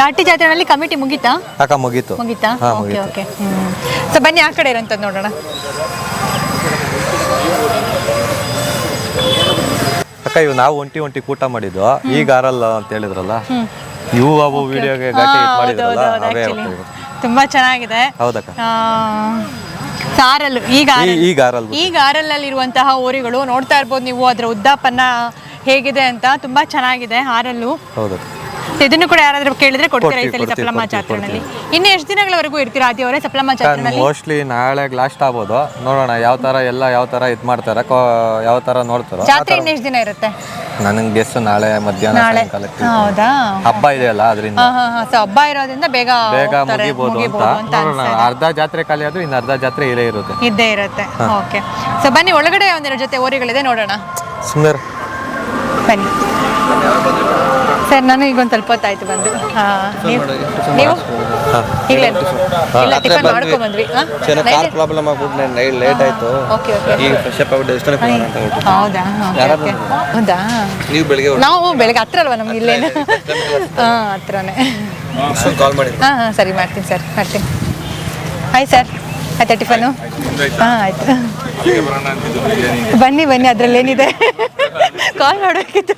ಘಾಟಿ ಜಾತ್ರೆನಲ್ಲಿ ಕಮಿಟಿ ಮುಗೀತಾ? ಅಕ್ಕ ಮುಗೀತು. ಮುಗಿತಾ? ಓಕೆ ಓಕೆ ಸೊ ಬನ್ನಿ ಆ ಕಡೆ ಇರೋಂಥದ್ದು ನೋಡೋಣ. ಅಕ್ಕ ಇವ್ ನಾವು ಒಂಟಿ ಒಂಟಿ ಕೂಟ ಮಾಡಿದ್ದು. ಈಗ ಆರಲ್ಲ ಅಂತ ಹೇಳಿದ್ರಲ್ಲ? ಇವು ಅವು ವಿಡಿಯೋಗೆ ಘಾಟಿ ಮಾಡಿದ್ರಲ್ಲ ಅವೇ. ತುಂಬಾ ಚೆನ್ನಾಗಿದೆ. ಹೌದಕ್ಕ. ಆ, ಸಾರಲ್ಲು ಈಗ ಈ- ಆರಲ್ ಈಗ ಆರಲ್ ಈಗ ಓರಿಗಳು ನೋಡ್ತಾ ಇರ್ಬೋದು ನೀವು ಅದರ ಉದ್ದಾಪನ್ನ ಹೇಗಿದೆ ಅಂತ. ತುಂಬಾ ಚೆನ್ನಾಗಿದೆ ಆರಲ್ಲು ಹೌದಕ್ಕ ಇದನ್ನು ಕೂಡ ಯಾರಾದ್ರೂ ಕೇಳಿದ್ರೆ ಕೊಡ್ತೀರಾ ಈ ಸಲ ಕೊಡ್ತೀವಿ, ಸಪ್ಲಮ್ಮ ಕೊಡ್ತೀವಿ, ಜಾತ್ರೆನಲ್ಲಿ? ಇನ್ನು ಎಷ್ಟು ದಿನಗಳವರೆಗೂ ಇರ್ತೀರಾ ಆದಿ ಅವರೇ ಸಪ್ಲಮ್ಮ ಜಾತ್ರೆನಲ್ಲಿ? ಮೋಸ್ಟ್ಲಿ ನಾಳೆ ಲಾಸ್ಟ್ ಆಗ್ಬೋದು. ನೋಡೋಣ ಯಾವ ತರ ಎಲ್ಲ ಯಾವ ತರ ಇದ್ ಮಾಡ್ತಾರೆ ಯಾವ ತರ ನೋಡ್ತಾರೋ ಜಾತ್ರೆ ಇನ್ನು ಎಷ್ಟು ದಿನ ಇರುತ್ತೆ? ನನಗೆ ಗೆಸ್ ನಾಳೆ ಮಧ್ಯಾಹ್ನ ಸಾಯಂಕಾಲಕ್ಕೆ ಹೌದಾ? ಹಬ್ಬ ಇದೆಯಲ್ಲ ಅದರಿಂದ. ಹಾ ಹಾ ಹಾ. ಸೊ ಹಬ್ಬ ಇರೋದ್ರಿಂದ ಬೇಗ ಬೇಗ ಹೋಗ್ತಾರೆ, ಮುಗಿಬೋದು ಅಂತ. ಮುಗಿಬೋದು ಅಂತ ನೋಡೋಣ ಅರ್ಧ ಜಾತ್ರೆ ಖಾಲಿ ಆದ್ರೆ ಇನ್ನು ಅರ್ಧ ಜಾತ್ರೆ ಇದೆ ಇರುತ್ತೆ. ಇದ್ದೇ ಇರುತ್ತೆ. ಓಕೆ. ಸೊ ಬನ್ನಿ ಒಳಗಡೆ ಒಂದೆರಡು ಜೊತೆ ಓರಿಗಳಿದೆ ನೋಡೋಣ. ಸುಮ್ಮನೆ ಬನ್ನಿ. ಸರ್ ನಾನು ಈಗ ಒಂದು ಸ್ವಲ್ಪ ಹೊತ್ತಾಯ್ತು ಬಂದು. ಹಾಂ ನೀವು? ನೀವು? ಇಲ್ಲ ಟಿಫನ್ ಮಾಡ್ಕೊಂಡ್ ಬಂದ್ವಿ. ಕಾರ್ ಪ್ರಾಬ್ಲಮ್ ಆಗ್ಬಿಟ್ಟು ನೈಟ್ ಲೇಟ್ ಆಯ್ತು. Okay okay. ಈಗ ಫ್ರೆಶ್ ಅಪ್ ಆಗ್ಬಿಟ್ಟು ಎಷ್ಟು ಅಂತ ಹೌದಾ. ಹೌದಾ? ನೀವು ಬೆಳಿಗ್ಗೆ ನಾವು ಬೆಳಗ್ಗೆ ಹತ್ರ ಅಲ್ವಾ ನಮ್ಗೆ ಇಲ್ಲೇನು? ಹಾಂ ಹತ್ರನೇ ಕಾಲ್ ಮಾಡಿ ಹಾಂ ಹಾಂ ಸರಿ ಮಾಡ್ತೀನಿ ಸರ್ ಮಾಡ್ತೀನಿ. ಹಾಯ್ ಸರ್ ಆಯ್ತಾ ಟಿಫನು ಹಾಂ ಆಯ್ತು. ಬನ್ನಿ ಬನ್ನಿ ಅದ್ರಲ್ಲಿ ಏನಿದೆ ಕಾಲ್ ಮಾಡಬೇಕಿತ್ತು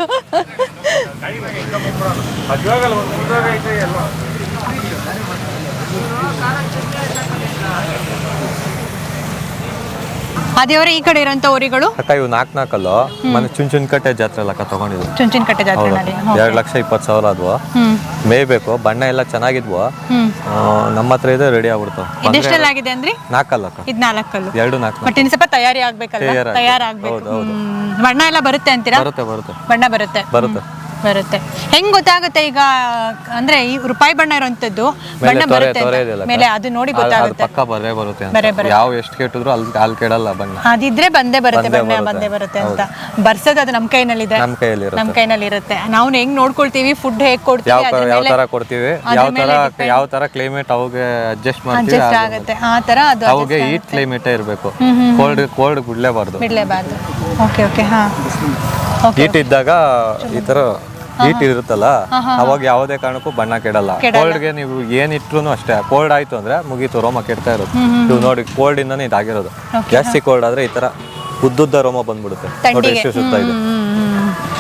ಅದೇವರ ಈ ಕಡೆ ಇರೋಂಥ ಊರಿಗಳು? ಅಕ್ಕ ಇವು ನಾಲ್ಕು ನಾಲ್ಕಲ್ಲು ಮನೆ ಚುಂಚುನ್ ಚುನ್ ಕಟ್ಟೆ ಜಾತ್ರೆ ಲಕ್ಕ ಅಕ್ಕ ಚುಂಚುನ್ ಚುಂಚಿನ ಕಟ್ಟೆ ಜಾತ್ರೆನಲ್ಲಿ ಎರಡು ಲಕ್ಷ ಇಪ್ಪತ್ತು ಸಾವಿರ ಆದ್ವು. ಮೇಯ್ಬೇಕು ಬಣ್ಣ ಎಲ್ಲ ಚೆನ್ನಾಗಿದ್ವು. ಆ, ನಮ್ಮ ಹತ್ರ ಇದೆ ರೆಡಿ ಆಗ್ಬಿಡ್ತಾವ ಇದೆಷ್ಟೆಲ್ಲ ಆಗಿದೆ ಅಂದ್ರಿ? ನಾಲ್ಕಲ್ಲ ಅಕ್ಕ. ಇದು ನಾಲ್ಕಲ್ಲು. ಎರಡು ನಾಲ್ಕು ಬಟ್ ಇನ್ನು ಸ್ವಲ್ಪ ತಯಾರಿ ಆಗ್ಬೇಕಲ್ಲ ತಯಾರಾಗ್ಬೇಕು. ತಯಾರಾಗ್ಬೇಕು. ಹೌದು, ಹೌದು. ಹ್ಮ್. ಬಣ್ಣ ಎಲ್ಲ ಬರುತ್ತೆ ಅಂತೀರಾ? ಬರುತ್ತೆ ಬರುತ್ತೆ. ಬಣ್ಣ ಬರುತ್ತೆ. ಬರುತ್ತೆ. ಬರುತ್ತೆ. ಹೆಂಗ್ ಗೊತ್ತಾಗುತ್ತೆ ಈಗ ಅಂದ್ರೆ ಈ ರೂಪಾಯಿ ಬಣ್ಣ ಇರುವಂತದ್ದು ಬಣ್ಣ ತೊರೆ ಬರುತ್ತೆ ತೊರೆ ಅಂತ. ಇದೆಯಲ್ಲ ಮೇಲೆ ಅದು ನೋಡಿ ಅದು- ಅದು ಗೊತ್ತಾಗುತ್ತೆ ಪಕ್ಕ ಬರೇ ಬರುತ್ತೆ ಅಂತ. ಬರೇ ಬರುತ್ತೆ. ಯಾವ ಎಷ್ಟು ಕೆಟ್ಟಿದ್ರು ಅಲ್ಲಿ ಅಲ್ಲಿ ಕೆಡಲ್ಲ ಬಣ್ಣ. ಅದಿದ್ರೆ ಬಂದೇ ಬರುತ್ತೆ ಬಂದೇ ಬಣ್ಣ ಬರುತ್ತೆ. ಬಂದೇ ಬರುತ್ತೆ ಅಂತ. ಬರ್ಸೋದು ಅದು ನಮ್ಮ ಕೈನಲ್ಲಿದೆ. ನಮ್ಮ ಕೈಯಲ್ಲಿ ಇರುತ್ತೆ ನಮ್ಮ ಕೈನಲ್ಲಿ ಇರುತ್ತೆ ನಾವು ಹೆಂಗ್ ನೋಡ್ಕೊಳ್ತೀವಿ ಫುಡ್ ಹೇಗ್ ಕೊಡ್ತೀವಿ ಯಾವ ಅದ್ರ ಯಾವ ಮೇಲೆ ತರ ಕೊಡ್ತೀವಿ ಯಾವ ತರ ಯಾವ ತರ ಕ್ಲೈಮೇಟ್ ಅವ್ಗೆ ಅಡ್ಜಸ್ಟ್ ಮಾಡ್ತೀವಿ ಅಡ್ಜಸ್ಟ್ ಅದು- ಆಗುತ್ತೆ. ಆ ತರ ಅದು ಅವಗೆ ಹೀಟ್ ಕ್ಲೈಮೇಟ್ ಇರಬೇಕು. ಕೋಲ್ಡ್ ಕೋಲ್ಡ್ ಬಿಡ್ಲೇಬಾರ್ದು. ಬಿಡ್ಲೇಬಾರ್ದು. ಓಕೆ ಓಕೆ ಹಾ. ಓಕೆ ಹೀಟ್ ಇದ್ದಾಗ ಈ ತರ ಹೀಟ್ ಇರುತ್ತಲ್ಲ ಅವಾಗ ಯಾವುದೇ ಕಾರಣಕ್ಕೂ ಬಣ್ಣ ಕೆಡಲ್ಲ. ಕೋಲ್ಡ್ಗೆ ನೀವು ಏನ್ ಇಟ್ರು ಅಷ್ಟೇ. ಕೋಲ್ಡ್ ಆಯ್ತು ಅಂದ್ರೆ ಮುಗೀತು ರೋಮ ಕೆಡ್ತಾ ಇರೋದು. ನೀವು ನೋಡಿ ಕೋಲ್ಡ್ ಇಂದಾನೆ ಇದಾಗಿರೋದು. ಜಾಸ್ತಿ ಕೋಲ್ಡ್ ಆದ್ರೆ ಈ ತರ ಉದ್ದುದ್ದ ರೋಮ ಬಂದ್ಬಿಡುತ್ತೆ. ನೋಡಿ ಎಷ್ಟು ಸುತ್ತ ಇದೆ.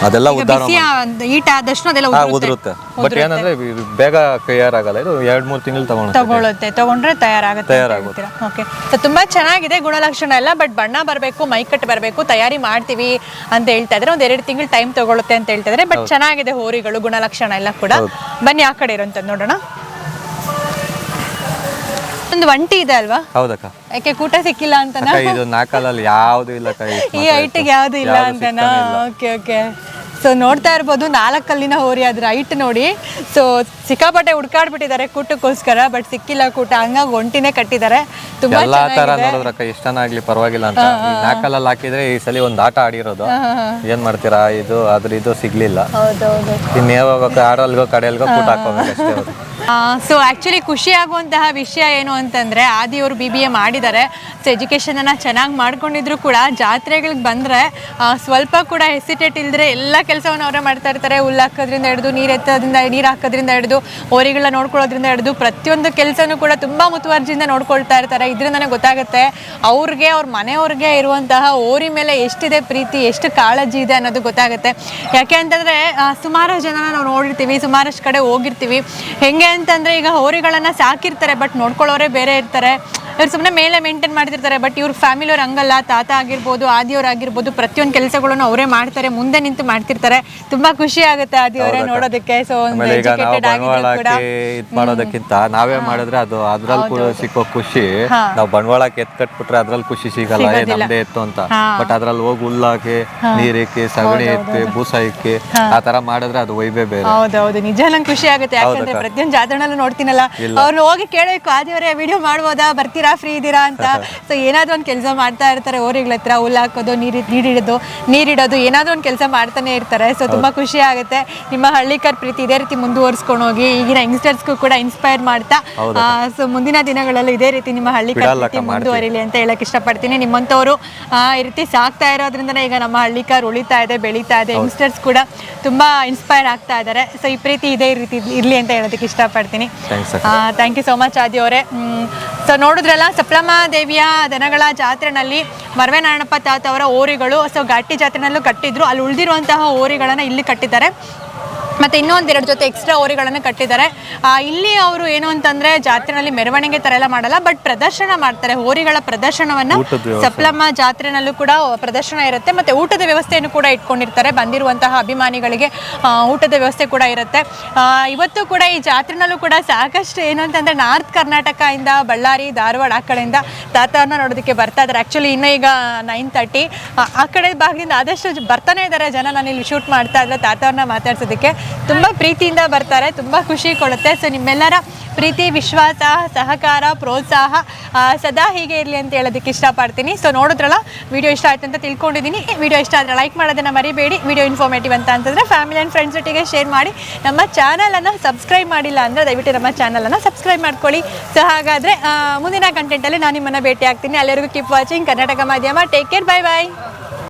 ಅದೆಲ್ಲ ಉದ್ದ ರೋಮ ಬಿಸಿ ಈಟ್ ಆದಷ್ಟು ಅದೆಲ್ಲ ಉದುರುತ್ತೆ. ಬಟ್ ಏನಂದ್ರೆ ಇದು ಬೇಗ ತಯಾರಾಗಲ್ಲ. ಇದು ಎರಡ್ ಮೂರ್ ತಿಂಗಳು ತಗೊಳ್ಳುತ್ತೆ ತಗೊಳುತ್ತೆ. ತಗೊಂಡ್ರೆ ತಯಾರಾಗುತ್ತೆ ತಯಾರಾಗುತ್ತೆ. ಓಕೆ ಸೊ ತುಂಬಾ ಚೆನ್ನಾಗಿದೆ ಗುಣಲಕ್ಷಣ ಎಲ್ಲ ಬಟ್ ಬಣ್ಣ ಬರಬೇಕು ಮೈಕಟ್ ಬರಬೇಕು ತಯಾರಿ ಮಾಡ್ತೀವಿ ಅಂತ ಹೇಳ್ತಾ ಇದ್ರೆ ಒಂದ್ ಎರಡು ತಿಂಗಳು ಟೈಮ್ ತಗೊಳುತ್ತೆ ಅಂತ ಹೇಳ್ತಾ ಇದ್ರೆ ಬಟ್ ಚೆನ್ನಾಗಿದೆ ಹೋರಿಗಳು ಗುಣಲಕ್ಷಣ ಎಲ್ಲ ಕೂಡ. ಬನ್ನಿ ಆ ಕಡೆ ಇರೋಂಥದ್ದು ನೋಡೋಣ. ಒಂದು ಒಂಟಿ ಇದೆ ಅಲ್ವಾ? ಹೌದಕ್ಕ. ಯಾಕೆ ಕೂಟ ಸಿಕ್ಕಿಲ್ಲ ಅಂತನಾ ಅಕ್ಕ ಇದು ನಾಲ್ಕಲ್ಲಿ ಯಾವ್ದು ಇಲ್ಲ ಈ ಐಟಿಗೆ ಯಾವುದು ಇಲ್ಲ ಅಂತನಾ? Okay okay. ಸೊ ನೋಡ್ತಾ ಇರ್ಬೋದು ನಾಲ್ಕಲ್ಲಿನ ಹೋರಿ ಅದ್ರ ಹೈಟ್ ನೋಡಿ. ಸೊ ಸಿಕ್ಕಾಪಟ್ಟೆ ಹುಡ್ಕಾಡ್ಬಿಟ್ಟಿದ್ದಾರೆ ಕೂಟಕ್ಕೋಸ್ಕರ ಬಟ್ ಸಿಕ್ಕಿಲ್ಲ ಕೂಟ ಹಂಗಾಗಿ ಒಂಟಿನೇ ಕಟ್ಟಿದ್ದಾರೆ. ತುಂಬಾ ಎಲ್ಲಾ ತರ ಪರವಾಗಿಲ್ಲ ಅಂತ. ನಾಲ್ಕಲ್ಲಿ ಹಾಕಿದ್ರೆ ಈ ಸಲ ಒಂದ್ ಆಟ ಆಡಿರೋದು. ಏನ್ ಮಾಡ್ತೀರಾ ಇದು ಅದ್ರ ಇದು ಸಿಗ್ಲಿಲ್ಲ. ಹೌದೌದು. ಇನ್ ಯಾವಾಗ ಆಡಲ್ಗೋ ಕಡೆಯಲ್ಗೋ ಕೂಟ ಹಾಕೋಬೇಕು. ಸೊ ಆ್ಯಕ್ಚುಲಿ ಖುಷಿ ಆಗುವಂತಹ ವಿಷಯ ಏನು ಅಂತಂದರೆ ಆದಿಯವರು ಬಿ ಬಿ ಎ ಮಾಡಿದ್ದಾರೆ. ಸೊ ಎಜುಕೇಷನನ್ನು ಚೆನ್ನಾಗಿ ಮಾಡ್ಕೊಂಡಿದ್ರು ಕೂಡ. ಜಾತ್ರೆಗಳಿಗೆ ಬಂದರೆ ಸ್ವಲ್ಪ ಕೂಡ ಹೆಸಿಟೇಟ್ ಇಲ್ಲದೆ ಎಲ್ಲ ಕೆಲಸವನ್ನು ಅವರೇ ಮಾಡ್ತಾ ಇರ್ತಾರೆ. ಹುಲ್ಲು ಹಾಕೋದ್ರಿಂದ ಹಿಡಿದು, ನೀರು ಎತ್ತೋದ್ರಿಂದ, ನೀರು ಹಾಕೋದ್ರಿಂದ ಹಿಡಿದು, ಹೋರಿಗಳನ್ನ ನೋಡ್ಕೊಳ್ಳೋದ್ರಿಂದ ಹಿಡಿದು ಪ್ರತಿಯೊಂದು ಕೆಲಸನೂ ಕೂಡ ತುಂಬ ಮುತುವರ್ಜಿಯಿಂದ ನೋಡ್ಕೊಳ್ತಾ ಇರ್ತಾರೆ. ಇದರಿಂದನೇ ಗೊತ್ತಾಗುತ್ತೆ, ಅವ್ರಿಗೆ, ಅವ್ರ ಮನೆಯವ್ರಿಗೆ ಇರುವಂತಹ ಓರಿ ಮೇಲೆ ಎಷ್ಟಿದೆ ಪ್ರೀತಿ, ಎಷ್ಟು ಕಾಳಜಿ ಇದೆ ಅನ್ನೋದು ಗೊತ್ತಾಗುತ್ತೆ. ಯಾಕೆ ಅಂತಂದರೆ ಸುಮಾರು ಜನನ ನಾವು ನೋಡಿರ್ತೀವಿ, ಸುಮಾರಷ್ಟು ಕಡೆ ಹೋಗಿರ್ತೀವಿ. ಹೆಂಗೆ ಅಂತಂದರೆ, ಈಗ ಹೋರಿಗಳನ್ನು ಸಾಕಿರ್ತಾರೆ, ಬಟ್ ನೋಡ್ಕೊಳ್ಳೋರೇ ಬೇರೆ ಇರ್ತಾರೆ. ಇವ್ರು ಸುಮ್ಮನೆ ಮೇಲೆ ಮೇಂಟೈನ್ ಮಾಡ್ತಿರ್ತಾರೆ ಬಟ್ ಇವ್ರ ಫ್ಯಾಮಿಲಿಯವ್ರು ಹಂಗಲ್ಲ ತಾತ ಆಗಿರ್ಬೋದು ಆದಿಯವ್ರು ಆಗಿರ್ಬೋದು ಪ್ರತಿಯೊಂದು ಕೆಲಸಗಳನ್ನು ಅವರೇ ಮಾಡ್ತಾರೆ ಮುಂದೆ ನಿಂತು ಮಾಡ್ತಿರ್ತಾರೆ. ತುಂಬಾ ಖುಷಿ ಆಗುತ್ತೆ ಆದಿಯವರೇ ನೋಡೋದಕ್ಕೆ. ಸೊ ಮಾಡೋದಕ್ಕಿಂತ ನಾವೇ ಮಾಡಿದ್ರೆ ಅದು ಅದ್ರಲ್ಲಿ ಕೂಡ ಸಿಕ್ಕೋ ಖುಷಿ. ನಾವು ಬಂಡವಾಳಕ್ಕೆ ಎತ್ ಕಟ್ಬಿಟ್ರೆ ಅದ್ರಲ್ಲಿ ಖುಷಿ ಸಿಗಲ್ಲ ನಮ್ದೇ ಎತ್ತು ಅಂತ. ಬಟ್ ಅದ್ರಲ್ಲಿ ಹೋಗಿ ಹುಲ್ಲಾಕಿ ನೀರ್ ಇಕ್ಕಿ ಸಗಣಿ ಇಕ್ಕಿ ಬೂಸ ಇಕ್ಕಿ ಆ ತರ ಮಾಡಿದ್ರೆ ಅದು ವೈಬೇ ಬೇರೆ. ಹೌದೌದು ನಿಜ ನಂಗೆ ಖುಷಿ ಆಗುತ್ತೆ. ಯಾಕಂದ್ರೆ ಪ್ರತಿಯೊಂದು ಜಾತ್ರೆನಲ್ಲೂ ನೋಡ್ತೀನಲ್ಲ ಅವ್ರನ್ನ ಹೋಗಿ ಕೇಳಬೇಕು ಆದಿವರೇ ವಿಡಿಯೋ ಮಾಡ್ಬೋದಾ ಬರ್ತೀರಾ ಇದ್ದೀರಾ? ಫ್ರೀ ಇದ್ದೀರಾ ಅಂತ? ಸೊ ಏನಾದರೂ ಒಂದು ಕೆಲಸ ಮಾಡ್ತಾ ಇರ್ತಾರೆ ಓರಿಗಳ ಹತ್ರ ಹುಲ್ಲು ಹಾಕೋದು ನೀರು ನೀರಿಡೋದು ನೀರಿಡೋದು ಏನಾದರೂ ಒಂದು ಕೆಲಸ ಮಾಡ್ತಾನೆ ಇರ್ತಾರೆ. ಸೊ ತುಂಬ ಖುಷಿ ಆಗುತ್ತೆ. ನಿಮ್ಮ ಹಳ್ಳಿಕರ್ ಪ್ರೀತಿ ಇದೇ ರೀತಿ ಮುಂದುವರಿಸ್ಕೊಂಡು ಹೋಗಿ ಈಗಿನ ಯಂಗ್ಸ್ಟರ್ಸ್ಗೂ ಕೂಡ ಇನ್ಸ್ಪೈರ್ ಮಾಡ್ತಾ ಸೊ ಮುಂದಿನ ದಿನಗಳಲ್ಲೂ ಇದೇ ರೀತಿ ನಿಮ್ಮ ಹಳ್ಳಿಕರ್ ಪ್ರೀತಿ ಮುಂದುವರಿಲಿ ಅಂತ ಹೇಳಕ್ ಇಷ್ಟಪಡ್ತೀನಿ. ನಿಮ್ಮಂಥವರು ಈ ರೀತಿ ಸಾಕ್ತಾ ಇರೋದ್ರಿಂದ ಈಗ ನಮ್ಮ ಹಳ್ಳಿಕರ್ ಉಳಿತಾ ಇದೆ ಬೆಳೀತಾ ಇದೆ. ಯಂಗ್ಸ್ಟರ್ಸ್ ಕೂಡ ತುಂಬಾ ಇನ್ಸ್ಪೈರ್ ಆಗ್ತಾ ಇದ್ದಾರೆ ಸೊ ಈ ಪ್ರೀತಿ ಇದೇ ರೀತಿ ಇರ್ಲಿ ಅಂತ ಹೇಳೋದಕ್ಕೆ ಇಷ್ಟಪಡ್ತೀನಿ. ಥ್ಯಾಂಕ್ ಯು ಸೋ ಮಚ್ ಆದಿ ಅವರೇ. ಸೊ ನೋಡಿದ್ರಲ್ಲ ಸಪ್ಲಮ್ಮ ದೇವಿಯ ದನಗಳ ಜಾತ್ರೆನಲ್ಲಿ ಮರವೆ ನಾರಾಯಣಪ್ಪ ತಾತ ಅವರ ಓರಿಗಳು, ಸೊ ಘಾಟಿ ಜಾತ್ರೆನಲ್ಲೂ ಕಟ್ಟಿದ್ರು. ಅಲ್ಲಿ ಉಳಿದಿರುವಂತಹ ಓರಿಗಳನ್ನು ಇಲ್ಲಿ ಕಟ್ಟಿದ್ದಾರೆ. ಮತ್ತು ಇನ್ನೊಂದೆರಡು ಜೊತೆ ಎಕ್ಸ್ಟ್ರಾ ಓರಿಗಳನ್ನು ಕಟ್ಟಿದ್ದಾರೆ. ಇಲ್ಲಿ ಅವರು ಏನು ಅಂತಂದರೆ ಜಾತ್ರೆನಲ್ಲಿ ಮೆರವಣಿಗೆ ಥರ ಎಲ್ಲ ಮಾಡಲ್ಲ ಬಟ್ ಪ್ರದರ್ಶನ ಮಾಡ್ತಾರೆ. ಹೋರಿಗಳ ಪ್ರದರ್ಶನವನ್ನು ಸಪ್ಲಮ್ಮ ಜಾತ್ರೆನಲ್ಲೂ ಕೂಡ ಪ್ರದರ್ಶನ ಇರುತ್ತೆ. ಮತ್ತು ಊಟದ ವ್ಯವಸ್ಥೆಯನ್ನು ಕೂಡ ಇಟ್ಕೊಂಡಿರ್ತಾರೆ. ಬಂದಿರುವಂತಹ ಅಭಿಮಾನಿಗಳಿಗೆ ಊಟದ ವ್ಯವಸ್ಥೆ ಕೂಡ ಇರುತ್ತೆ. ಇವತ್ತು ಕೂಡ ಈ ಜಾತ್ರೆನಲ್ಲೂ ಕೂಡ ಸಾಕಷ್ಟು ಏನು ಅಂತಂದರೆ ನಾರ್ತ್ ಕರ್ನಾಟಕದಿಂದ ಬಳ್ಳಾರಿ ಧಾರವಾಡ ಆ ಕಡೆಯಿಂದ ತಾತನ ನೋಡೋದಕ್ಕೆ ಬರ್ತಾ ಇದ್ದಾರೆ. ಆ್ಯಕ್ಚುಲಿ ಇನ್ನೂ ಈಗ ನೈನ್ ತರ್ಟಿ ಆ ಕಡೆ ಭಾಗದಿಂದ ಆದಷ್ಟು ಬರ್ತಾನೆ ಇದ್ದಾರೆ ಜನ. ನಾನು ಇಲ್ಲಿ ಶೂಟ್ ಮಾಡ್ತಾ ಇದ್ದರೆ ತಾತವ್ರನ್ನ ಮಾತಾಡ್ಸೋದಕ್ಕೆ. ತುಂಬ ಪ್ರೀತಿಯಿಂದ ಬರ್ತಾರೆ, ತುಂಬ ಖುಷಿ ಕೊಡುತ್ತೆ. ಸೊ ನಿಮ್ಮೆಲ್ಲರ ಪ್ರೀತಿ, ವಿಶ್ವಾಸ, ಸಹಕಾರ, ಪ್ರೋತ್ಸಾಹ ಸದಾ ಹೀಗೆ ಇರಲಿ ಅಂತ ಹೇಳೋದಕ್ಕೆ ಇಷ್ಟಪಡ್ತೀನಿ. ಸೊ ನೋಡಿದ್ರಲ್ಲ ವಿಡಿಯೋ ಇಷ್ಟ ಆಯ್ತು ಅಂತ ತಿಳ್ಕೊಂಡಿದ್ದೀನಿ. ವಿಡಿಯೋ ಇಷ್ಟ ಆದರೆ ಲೈಕ್ ಮಾಡೋದನ್ನು ಮರಿಬೇಡಿ. ವಿಡಿಯೋ ಇನ್ಫಾರ್ಮೇಟಿವ್ ಅಂತ ಅಂತಂದರೆ ಫ್ಯಾಮಿಲಿ ಆ್ಯಂಡ್ ಫ್ರೆಂಡ್ಸ್ ಜೊತೆಗೆ ಶೇರ್ ಮಾಡಿ. ನಮ್ಮ ಚಾನಲನ್ನು ಸಬ್ಸ್ಕ್ರೈಬ್ ಮಾಡಿಲ್ಲ ಅಂದರೆ ದಯವಿಟ್ಟು ನಮ್ಮ ಚಾನಲನ್ನು ಸಬ್ಸ್ಕ್ರೈಬ್ ಮಾಡ್ಕೊಳ್ಳಿ. ಸೊ ಹಾಗಾದರೆ ಮುಂದಿನ ಕಂಟೆಂಟಲ್ಲಿ ನಾನು ನಿಮ್ಮನ್ನು ಭೇಟಿ ಆಗ್ತೀನಿ ಅಲ್ಲಿವರೆಗೂ ಕೀಪ್ ವಾಚಿಂಗ್ ಕರ್ನಾಟಕ ಮಾಧ್ಯಮ. Take care bye bye